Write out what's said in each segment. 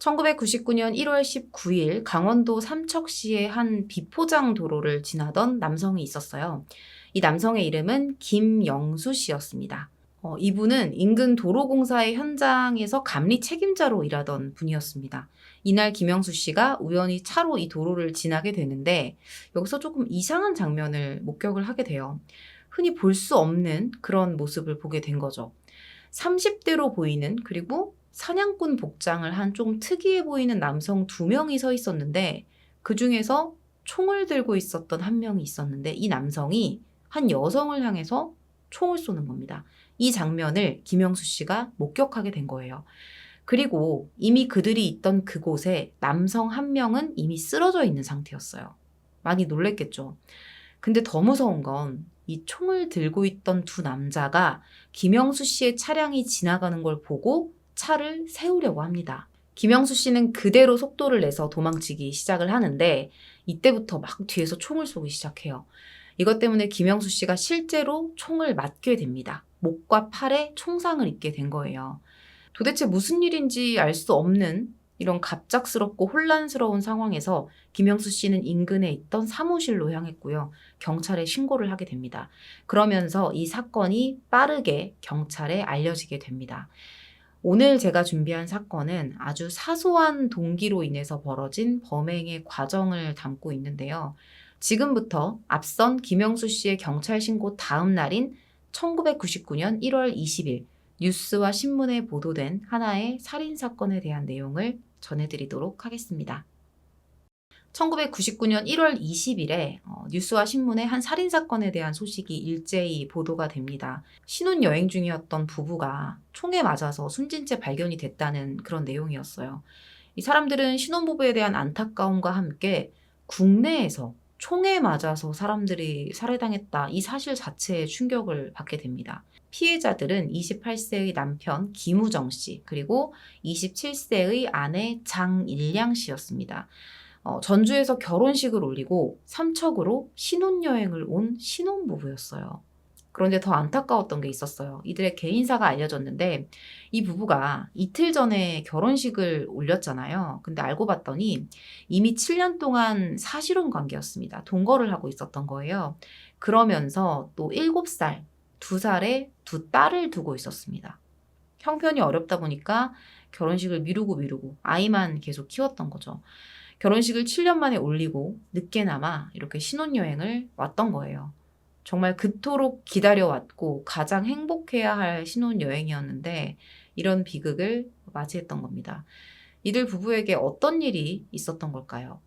1999년 1월 19일 강원도 삼척시의 한 비포장 도로를 지나던 남성이 있었어요. 이 남성의 이름은 김영수 씨였습니다. 어, 이분은 인근 도로공사의 현장에서 감리 책임자로 일하던 분이었습니다. 이날 김영수 씨가 우연히 차로 이 도로를 지나게 되는데 여기서 조금 이상한 장면을 목격을 하게 돼요. 흔히 볼 수 없는 그런 모습을 보게 된 거죠. 30대로 보이는 그리고 사냥꾼 복장을 한 좀 특이해 보이는 남성 두 명이 서 있었는데 그 중에서 총을 들고 있었던 한 명이 있었는데 이 남성이 한 여성을 향해서 총을 쏘는 겁니다. 이 장면을 김영수 씨가 목격하게 된 거예요. 그리고 이미 그들이 있던 그곳에 남성 한 명은 이미 쓰러져 있는 상태였어요. 많이 놀랬겠죠. 근데 더 무서운 건 이 총을 들고 있던 두 남자가 김영수 씨의 차량이 지나가는 걸 보고 차를 세우려고 합니다. 김영수 씨는 그대로 속도를 내서 도망치기 시작을 하는데 이때부터 막 뒤에서 총을 쏘기 시작해요. 이것 때문에 김영수 씨가 실제로 총을 맞게 됩니다. 목과 팔에 총상을 입게 된 거예요. 도대체 무슨 일인지 알 수 없는 이런 갑작스럽고 혼란스러운 상황에서 김영수 씨는 인근에 있던 사무실로 향했고요. 경찰에 신고를 하게 됩니다. 그러면서 이 사건이 빠르게 경찰에 알려지게 됩니다. 오늘 제가 준비한 사건은 아주 사소한 동기로 인해서 벌어진 범행의 과정을 담고 있는데요. 지금부터 앞선 김영수 씨의 경찰 신고 다음 날인 1999년 1월 20일 뉴스와 신문에 보도된 하나의 살인 사건에 대한 내용을 전해드리도록 하겠습니다. 1999년 1월 20일에 어, 뉴스와 신문에 한 살인 사건에 대한 소식이 일제히 보도가 됩니다. 신혼 여행 중이었던 부부가 총에 맞아서 숨진 채 발견이 됐다는 그런 내용이었어요. 이 사람들은 신혼부부에 대한 안타까움과 함께 국내에서 총에 맞아서 사람들이 살해당했다 이 사실 자체에 충격을 받게 됩니다. 피해자들은 28세의 남편 김우정 씨 그리고 27세의 아내 장일량 씨였습니다. 어, 전주에서 결혼식을 올리고 삼척으로 신혼여행을 온 신혼부부였어요. 그런데 더 안타까웠던 게 있었어요. 이들의 개인사가 알려졌는데 이 부부가 이틀 전에 결혼식을 올렸잖아요. 근데 알고 봤더니 이미 7년 동안 사실혼 관계였습니다. 동거를 하고 있었던 거예요. 그러면서 또 7살, 2살의 두 딸을 두고 있었습니다. 형편이 어렵다 보니까 결혼식을 미루고 미루고 아이만 계속 키웠던 거죠. 결혼식을 7년 만에 올리고 늦게나마 이렇게 신혼여행을 왔던 거예요. 정말 그토록 기다려왔고 가장 행복해야 할 신혼여행이었는데 이런 비극을 맞이했던 겁니다. 이들 부부에게 어떤 일이 있었던 걸까요?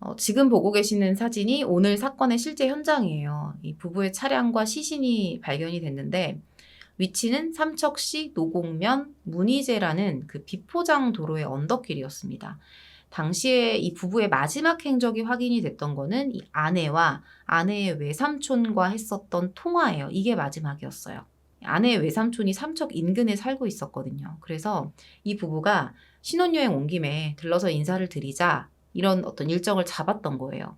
어, 지금 보고 계시는 사진이 오늘 사건의 실제 현장이에요. 이 부부의 차량과 시신이 발견이 됐는데 위치는 삼척시 노곡면 문희재라는 그 비포장 도로의 언덕길이었습니다. 당시에 이 부부의 마지막 행적이 확인이 됐던 거는 이 아내와 아내의 외삼촌과 했었던 통화예요. 이게 마지막이었어요. 아내의 외삼촌이 삼척 인근에 살고 있었거든요. 그래서 이 부부가 신혼여행 온 김에 들러서 인사를 드리자 이런 어떤 일정을 잡았던 거예요.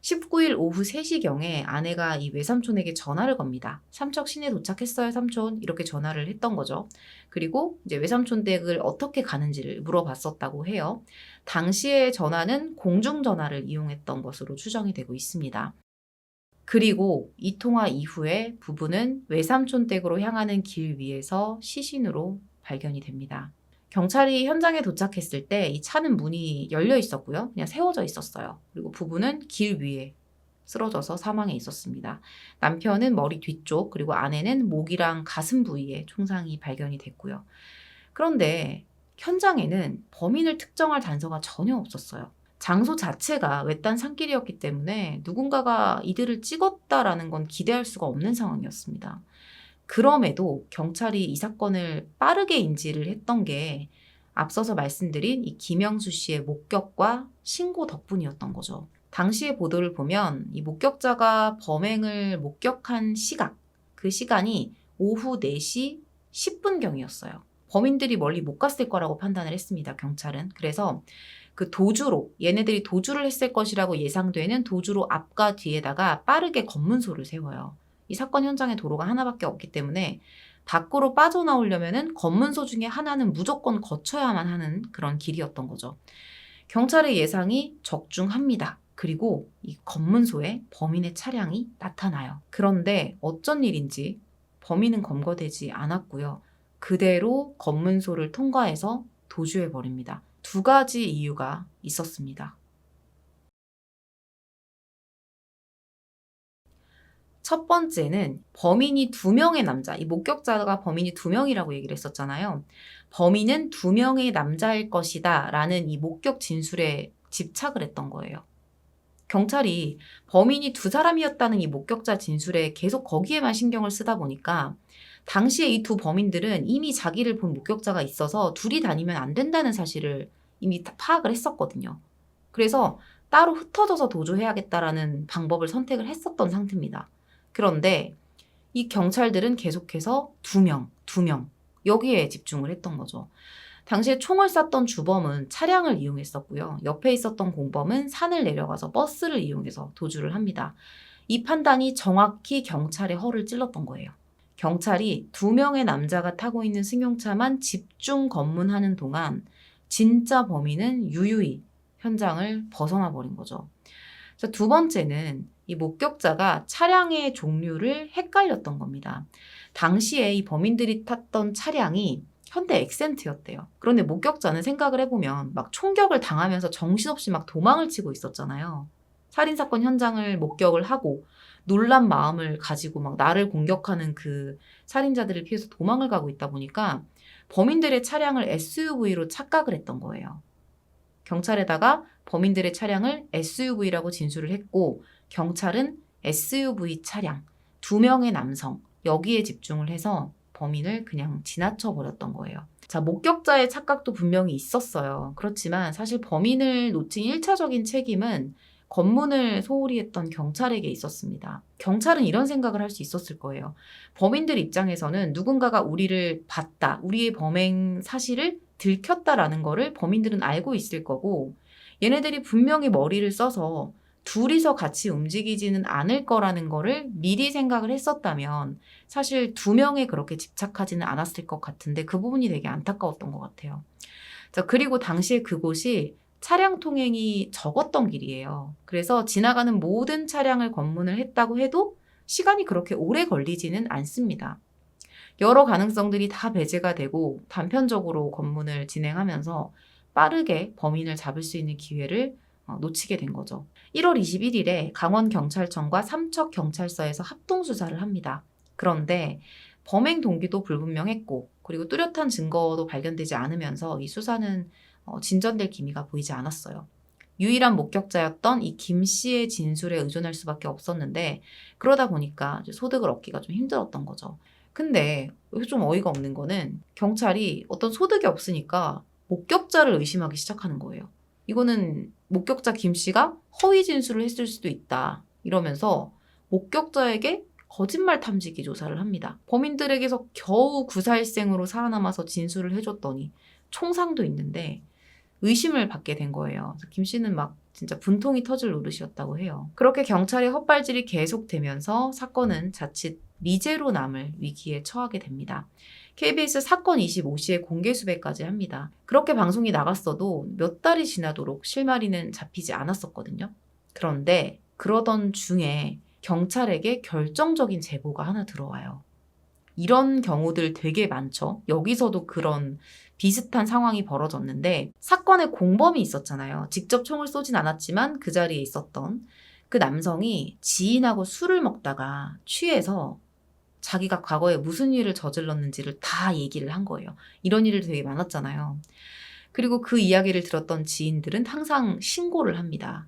19일 오후 3시경에 아내가 이 외삼촌에게 전화를 겁니다. 삼척 시내 도착했어요, 삼촌. 이렇게 전화를 했던 거죠. 그리고 이제 외삼촌 댁을 어떻게 가는지를 물어봤었다고 해요. 당시의 전화는 공중전화를 이용했던 것으로 추정이 되고 있습니다. 그리고 이 통화 이후에 부부는 외삼촌 댁으로 향하는 길 위에서 시신으로 발견이 됩니다. 경찰이 현장에 도착했을 때 이 차는 문이 열려 있었고요. 그냥 세워져 있었어요. 그리고 부부는 길 위에 쓰러져서 사망해 있었습니다. 남편은 머리 뒤쪽, 그리고 아내는 목이랑 가슴 부위에 총상이 발견이 됐고요. 그런데 현장에는 범인을 특정할 단서가 전혀 없었어요. 장소 자체가 외딴 산길이었기 때문에 누군가가 이들을 찍었다라는 건 기대할 수가 없는 상황이었습니다. 그럼에도 경찰이 이 사건을 빠르게 인지를 했던 게 앞서서 말씀드린 이 김영수 씨의 목격과 신고 덕분이었던 거죠. 당시의 보도를 보면 이 목격자가 범행을 목격한 시각, 그 시간이 오후 4시 10분경이었어요. 범인들이 멀리 못 갔을 거라고 판단을 했습니다. 경찰은. 그래서 그 도주로 얘네들이 도주를 했을 것이라고 예상되는 도주로 앞과 뒤에다가 빠르게 검문소를 세워요. 이 사건 현장에 도로가 하나밖에 없기 때문에 밖으로 빠져나오려면은 검문소 중에 하나는 무조건 거쳐야만 하는 그런 길이었던 거죠. 경찰의 예상이 적중합니다. 그리고 이 검문소에 범인의 차량이 나타나요. 그런데 어쩐 일인지 범인은 검거되지 않았고요. 그대로 검문소를 통과해서 도주해 버립니다. 두 가지 이유가 있었습니다. 첫 번째는 범인이 두 명의 남자, 이 목격자가 범인이 두 명이라고 얘기를 했었잖아요. 범인은 두 명의 남자일 것이다 라는 이 목격 진술에 집착을 했던 거예요. 경찰이 범인이 두 사람이었다는 이 목격자 진술에 계속 거기에만 신경을 쓰다 보니까 당시에 이 두 범인들은 이미 자기를 본 목격자가 있어서 둘이 다니면 안 된다는 사실을 이미 다 파악을 했었거든요. 그래서 따로 흩어져서 도주해야겠다라는 방법을 선택을 했었던 상태입니다. 그런데 이 경찰들은 계속해서 두 명, 두 명, 여기에 집중을 했던 거죠. 당시에 총을 쐈던 주범은 차량을 이용했었고요. 옆에 있었던 공범은 산을 내려가서 버스를 이용해서 도주를 합니다. 이 판단이 정확히 경찰의 허를 찔렀던 거예요. 경찰이 두 명의 남자가 타고 있는 승용차만 집중 검문하는 동안 진짜 범인은 유유히 현장을 벗어나 버린 거죠. 자, 두 번째는 이 목격자가 차량의 종류를 헷갈렸던 겁니다. 당시에 이 범인들이 탔던 차량이 현대 엑센트였대요. 그런데 목격자는 생각을 해보면 막 총격을 당하면서 정신없이 막 도망을 치고 있었잖아요. 살인사건 현장을 목격을 하고 놀란 마음을 가지고 막 나를 공격하는 그 살인자들을 피해서 도망을 가고 있다 보니까 범인들의 차량을 SUV로 착각을 했던 거예요. 경찰에다가 범인들의 차량을 SUV라고 진술을 했고 경찰은 SUV 차량 두 명의 남성 여기에 집중을 해서 범인을 그냥 지나쳐 버렸던 거예요. 자, 목격자의 착각도 분명히 있었어요. 그렇지만 사실 범인을 놓친 1차적인 책임은 검문을 소홀히 했던 경찰에게 있었습니다. 경찰은 이런 생각을 할 수 있었을 거예요. 범인들 입장에서는 누군가가 우리를 봤다, 우리의 범행 사실을 들켰다라는 거를 범인들은 알고 있을 거고, 얘네들이 분명히 머리를 써서 둘이서 같이 움직이지는 않을 거라는 거를 미리 생각을 했었다면 사실 두 명에 그렇게 집착하지는 않았을 것 같은데 그 부분이 되게 안타까웠던 것 같아요. 자, 그리고 당시에 그곳이 차량 통행이 적었던 길이에요. 그래서 지나가는 모든 차량을 검문을 했다고 해도 시간이 그렇게 오래 걸리지는 않습니다. 여러 가능성들이 다 배제가 되고 단편적으로 검문을 진행하면서 빠르게 범인을 잡을 수 있는 기회를 어, 놓치게 된 거죠. 1월 21일에 강원경찰청과 삼척경찰서에서 합동수사를 합니다. 그런데 범행 동기도 불분명했고 그리고 뚜렷한 증거도 발견되지 않으면서 이 수사는 어, 진전될 기미가 보이지 않았어요. 유일한 목격자였던 이 김 씨의 진술에 의존할 수밖에 없었는데 그러다 보니까 소득을 얻기가 좀 힘들었던 거죠. 근데 좀 어이가 없는 거는 경찰이 어떤 소득이 없으니까 목격자를 의심하기 시작하는 거예요. 이거는 목격자 김 씨가 허위 진술을 했을 수도 있다. 이러면서 목격자에게 거짓말 탐지기 조사를 합니다. 범인들에게서 겨우 구사일생으로 살아남아서 진술을 해줬더니 총상도 있는데 의심을 받게 된 거예요. 김 씨는 막 진짜 분통이 터질 노릇이었다고 해요. 그렇게 경찰의 헛발질이 계속되면서 사건은 자칫 미제로 남을 위기에 처하게 됩니다. KBS 사건 25시에 공개 수배까지 합니다. 그렇게 방송이 나갔어도 몇 달이 지나도록 실마리는 잡히지 않았었거든요. 그런데 그러던 중에 경찰에게 결정적인 제보가 하나 들어와요. 이런 경우들 되게 많죠. 여기서도 그런 비슷한 상황이 벌어졌는데 사건에 공범이 있었잖아요. 직접 총을 쏘진 않았지만 그 자리에 있었던 그 남성이 지인하고 술을 먹다가 취해서 자기가 과거에 무슨 일을 저질렀는지를 다 얘기를 한 거예요. 이런 일이 되게 많았잖아요. 그리고 그 이야기를 들었던 지인들은 항상 신고를 합니다.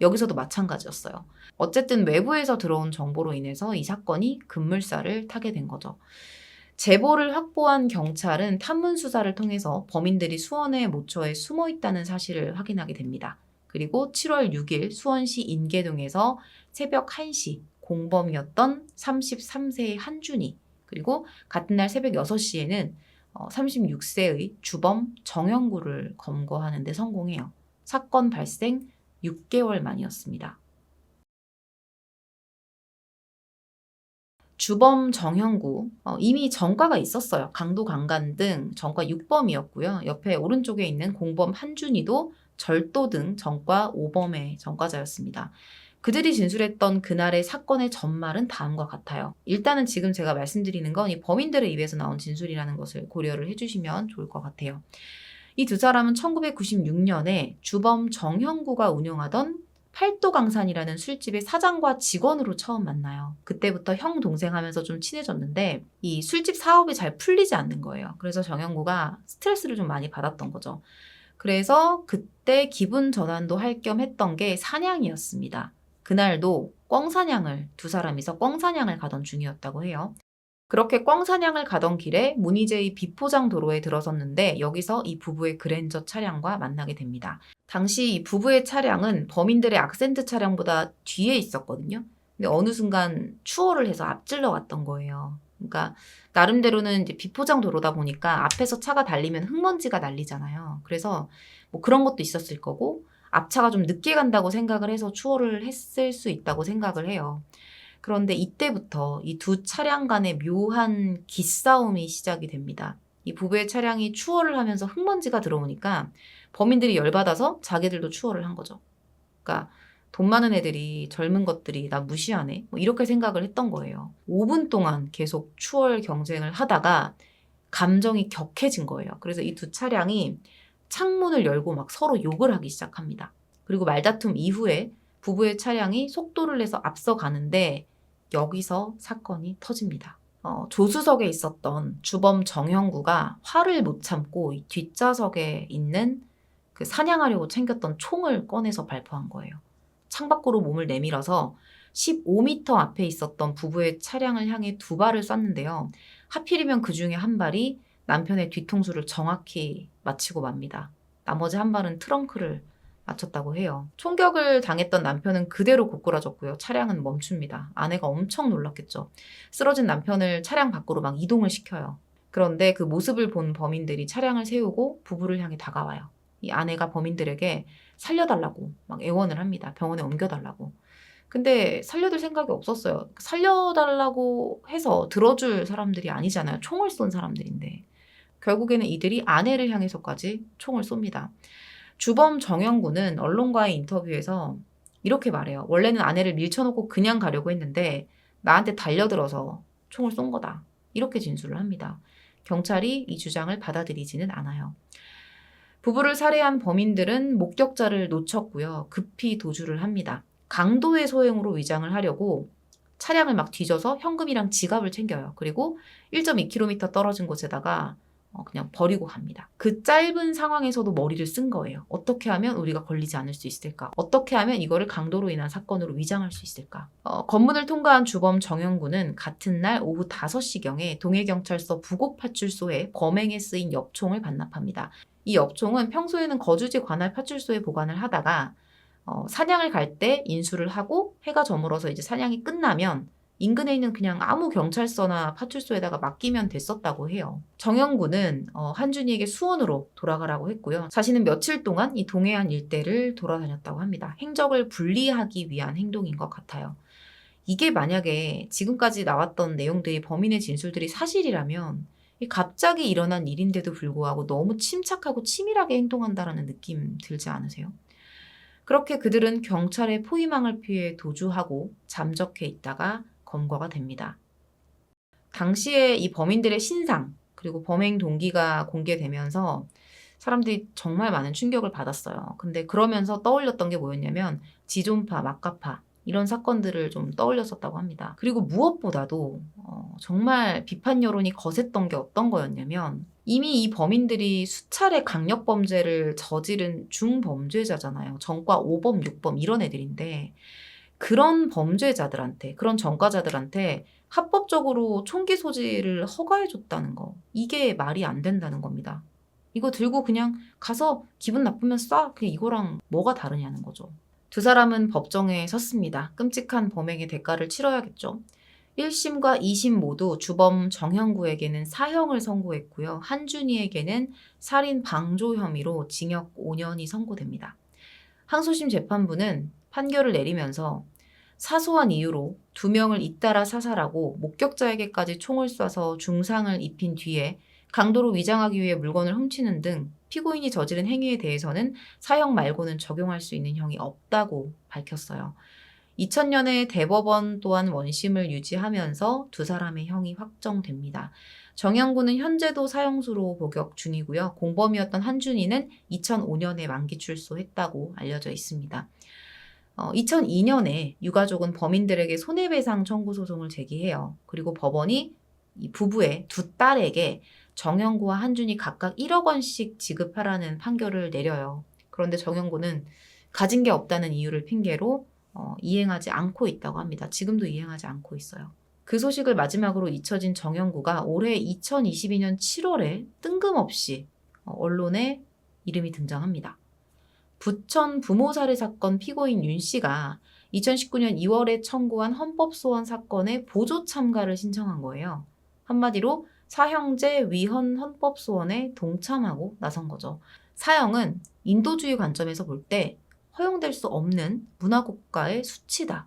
여기서도 마찬가지였어요. 어쨌든 외부에서 들어온 정보로 인해서 이 사건이 급물살을 타게 된 거죠. 제보를 확보한 경찰은 탐문 수사를 통해서 범인들이 수원의 모처에 숨어 있다는 사실을 확인하게 됩니다. 그리고 7월 6일 수원시 인계동에서 새벽 1시 공범이었던 33세의 한준이 그리고 같은 날 새벽 6시에는 36세의 주범 정영구를 검거하는 데 성공해요. 사건 발생 6개월 만이었습니다. 주범 정형구 어, 이미 전과가 있었어요. 강도 강간 등 전과 6범이었고요. 옆에 오른쪽에 있는 공범 한준이도 절도 등 전과 5범의 전과자였습니다. 그들이 진술했던 그날의 사건의 전말은 다음과 같아요. 일단은 지금 제가 말씀드리는 건 이 범인들의 입에서 나온 진술이라는 것을 고려를 해주시면 좋을 것 같아요. 이 두 사람은 1996년에 주범 정형구가 운영하던 팔도강산이라는 술집의 사장과 직원으로 처음 만나요. 그때부터 형 동생 하면서 좀 친해졌는데 이 술집 사업이 잘 풀리지 않는 거예요. 그래서 정형구가 스트레스를 좀 많이 받았던 거죠. 그래서 그때 기분 전환도 할 겸 했던 게 사냥이었습니다. 그날도 꿩사냥을 두 사람이서 꿩사냥을 가던 중이었다고 해요. 그렇게 꿩사냥을 가던 길에 문희재의 비포장 도로에 들어섰는데 여기서 이 부부의 그랜저 차량과 만나게 됩니다. 당시 이 부부의 차량은 범인들의 악센트 차량보다 뒤에 있었거든요. 근데 어느 순간 추월을 해서 앞질러 갔던 거예요. 그러니까 나름대로는 이제 비포장 도로다 보니까 앞에서 차가 달리면 흙먼지가 날리잖아요. 그래서 뭐 그런 것도 있었을 거고 앞차가 좀 늦게 간다고 생각을 해서 추월을 했을 수 있다고 생각을 해요. 그런데 이때부터 이 두 차량 간의 묘한 기싸움이 시작이 됩니다. 이 부부의 차량이 추월을 하면서 흙먼지가 들어오니까 범인들이 열받아서 자기들도 추월을 한 거죠. 그러니까 돈 많은 애들이 젊은 것들이 나 무시하네. 뭐 이렇게 생각을 했던 거예요. 5분 동안 계속 추월 경쟁을 하다가 감정이 격해진 거예요. 그래서 이 두 차량이 창문을 열고 막 서로 욕을 하기 시작합니다. 그리고 말다툼 이후에 부부의 차량이 속도를 내서 앞서 가는데 여기서 사건이 터집니다. 어, 조수석에 있었던 주범 정형구가 화를 못 참고 이 뒷좌석에 있는 그 사냥하려고 챙겼던 총을 꺼내서 발포한 거예요. 창밖으로 몸을 내밀어서 15m 앞에 있었던 부부의 차량을 향해 두 발을 쐈는데요. 하필이면 그 중에 한 발이 남편의 뒤통수를 정확히 맞히고 맙니다. 나머지 한 발은 트렁크를 맞췄다고 해요. 총격을 당했던 남편은 그대로 고꾸라졌고요. 차량은 멈춥니다. 아내가 엄청 놀랐겠죠. 쓰러진 남편을 차량 밖으로 막 이동을 시켜요. 그런데 그 모습을 본 범인들이 차량을 세우고 부부를 향해 다가와요. 이 아내가 범인들에게 살려달라고 막 애원을 합니다. 병원에 옮겨달라고. 근데 살려줄 생각이 없었어요. 살려달라고 해서 들어줄 사람들이 아니잖아요. 총을 쏜 사람들인데. 결국에는 이들이 아내를 향해서까지 총을 쏩니다. 주범 정영구는 언론과의 인터뷰에서 이렇게 말해요. 원래는 아내를 밀쳐놓고 그냥 가려고 했는데 나한테 달려들어서 총을 쏜 거다. 이렇게 진술을 합니다. 경찰이 이 주장을 받아들이지는 않아요. 부부를 살해한 범인들은 목격자를 놓쳤고요. 급히 도주를 합니다. 강도의 소행으로 위장을 하려고 차량을 막 뒤져서 현금이랑 지갑을 챙겨요. 그리고 1.2km 떨어진 곳에다가 어, 그냥 버리고 갑니다. 그 짧은 상황에서도 머리를 쓴 거예요. 어떻게 하면 우리가 걸리지 않을 수 있을까? 어떻게 하면 이거를 강도로 인한 사건으로 위장할 수 있을까? 어, 검문을 통과한 주범 정영구는 같은 날 오후 5시경에 동해경찰서 부곡파출소에 범행에 쓰인 엽총을 반납합니다. 이 엽총은 평소에는 거주지 관할 파출소에 보관을 하다가 어, 사냥을 갈 때 인수를 하고 해가 저물어서 이제 사냥이 끝나면 인근에 있는 그냥 아무 경찰서나 파출소에다가 맡기면 됐었다고 해요. 정영구는 어, 한준이에게 수원으로 돌아가라고 했고요. 자신은 며칠 동안 이 동해안 일대를 돌아다녔다고 합니다. 행적을 분리하기 위한 행동인 것 같아요. 이게 만약에 지금까지 나왔던 내용들이 범인의 진술들이 사실이라면 갑자기 일어난 일인데도 불구하고 너무 침착하고 치밀하게 행동한다라는 느낌 들지 않으세요? 그렇게 그들은 경찰의 포위망을 피해 도주하고 잠적해 있다가 검거가 됩니다. 당시에 이 범인들의 신상 그리고 범행 동기가 공개되면서 사람들이 정말 많은 충격을 받았어요. 근데 그러면서 떠올렸던 게 뭐였냐면 지존파, 막가파 이런 사건들을 좀 떠올렸었다고 합니다. 그리고 무엇보다도 어, 정말 비판 여론이 거셌던 게 어떤 거였냐면 이미 이 범인들이 수차례 강력 범죄를 저지른 중범죄자잖아요. 전과 5범, 6범 이런 애들인데 그런 범죄자들한테, 그런 전과자들한테 합법적으로 총기 소지를 허가해줬다는 거. 이게 말이 안 된다는 겁니다. 이거 들고 그냥 가서 기분 나쁘면 쏴. 그냥 이거랑 뭐가 다르냐는 거죠. 두 사람은 법정에 섰습니다. 끔찍한 범행의 대가를 치러야겠죠. 1심과 2심 모두 주범 정형구에게는 사형을 선고했고요. 한준이에게는 살인 방조 혐의로 징역 5년이 선고됩니다. 항소심 재판부는 판결을 내리면서 사소한 이유로 두 명을 잇따라 사살하고 목격자에게까지 총을 쏴서 중상을 입힌 뒤에 강도로 위장하기 위해 물건을 훔치는 등 피고인이 저지른 행위에 대해서는 사형 말고는 적용할 수 있는 형이 없다고 밝혔어요. 2000년에 대법원 또한 원심을 유지하면서 두 사람의 형이 확정됩니다. 정영구는 현재도 사형수로 복역 중이고요. 공범이었던 한준이는 2005년에 만기 출소했다고 알려져 있습니다. 어, 2002년에 유가족은 범인들에게 손해배상 청구 소송을 제기해요. 그리고 법원이 이 부부의 두 딸에게 정영구와 한준이 각각 1억 원씩 지급하라는 판결을 내려요. 그런데 정영구는 가진 게 없다는 이유를 핑계로 어, 이행하지 않고 있다고 합니다. 지금도 이행하지 않고 있어요. 그 소식을 마지막으로 잊혀진 정영구가 올해 2022년 7월에 뜬금없이 어, 언론에 이름이 등장합니다. 부천 부모 살해 사건 피고인 윤 씨가 2019년 2월에 청구한 헌법소원 사건에 보조 참가를 신청한 거예요. 한마디로 사형제 위헌 헌법소원에 동참하고 나선 거죠. 사형은 인도주의 관점에서 볼 때 허용될 수 없는 문화국가의 수치다.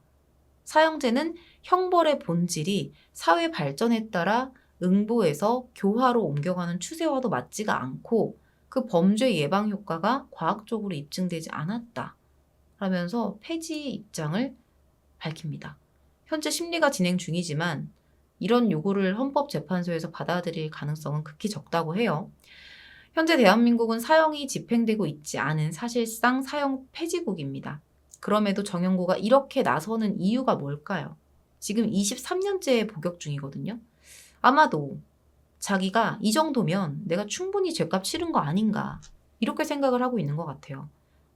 사형제는 형벌의 본질이 사회 발전에 따라 응보에서 교화로 옮겨가는 추세와도 맞지가 않고 그 범죄 예방 효과가 과학적으로 입증되지 않았다. 라면서 폐지 입장을 밝힙니다. 현재 심리가 진행 중이지만 이런 요구를 헌법재판소에서 받아들일 가능성은 극히 적다고 해요. 현재 대한민국은 사형이 집행되고 있지 않은 사실상 사형 폐지국입니다. 그럼에도 정영구가 이렇게 나서는 이유가 뭘까요? 지금 23년째 복역 중이거든요. 아마도 자기가 이 정도면 내가 충분히 죄값 치른 거 아닌가 이렇게 생각을 하고 있는 것 같아요.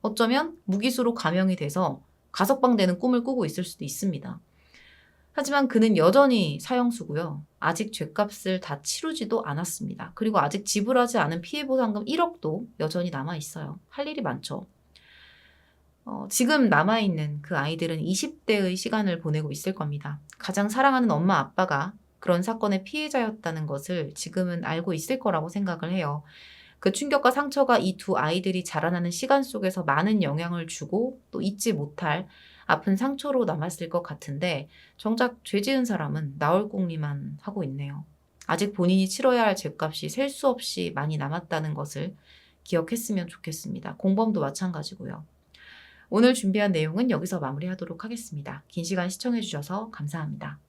어쩌면 무기수로 감형이 돼서 가석방 되는 꿈을 꾸고 있을 수도 있습니다. 하지만 그는 여전히 사형수고요. 아직 죄값을 다 치르지도 않았습니다. 그리고 아직 지불하지 않은 피해보상금 1억도 여전히 남아 있어요. 할 일이 많죠. 어, 지금 남아있는 그 아이들은 20대의 시간을 보내고 있을 겁니다. 가장 사랑하는 엄마 아빠가 그런 사건의 피해자였다는 것을 지금은 알고 있을 거라고 생각을 해요. 그 충격과 상처가 이 두 아이들이 자라나는 시간 속에서 많은 영향을 주고 또 잊지 못할 아픈 상처로 남았을 것 같은데 정작 죄 지은 사람은 나올 궁리만 하고 있네요. 아직 본인이 치러야 할 죄값이 셀 수 없이 많이 남았다는 것을 기억했으면 좋겠습니다. 공범도 마찬가지고요. 오늘 준비한 내용은 여기서 마무리하도록 하겠습니다. 긴 시간 시청해주셔서 감사합니다.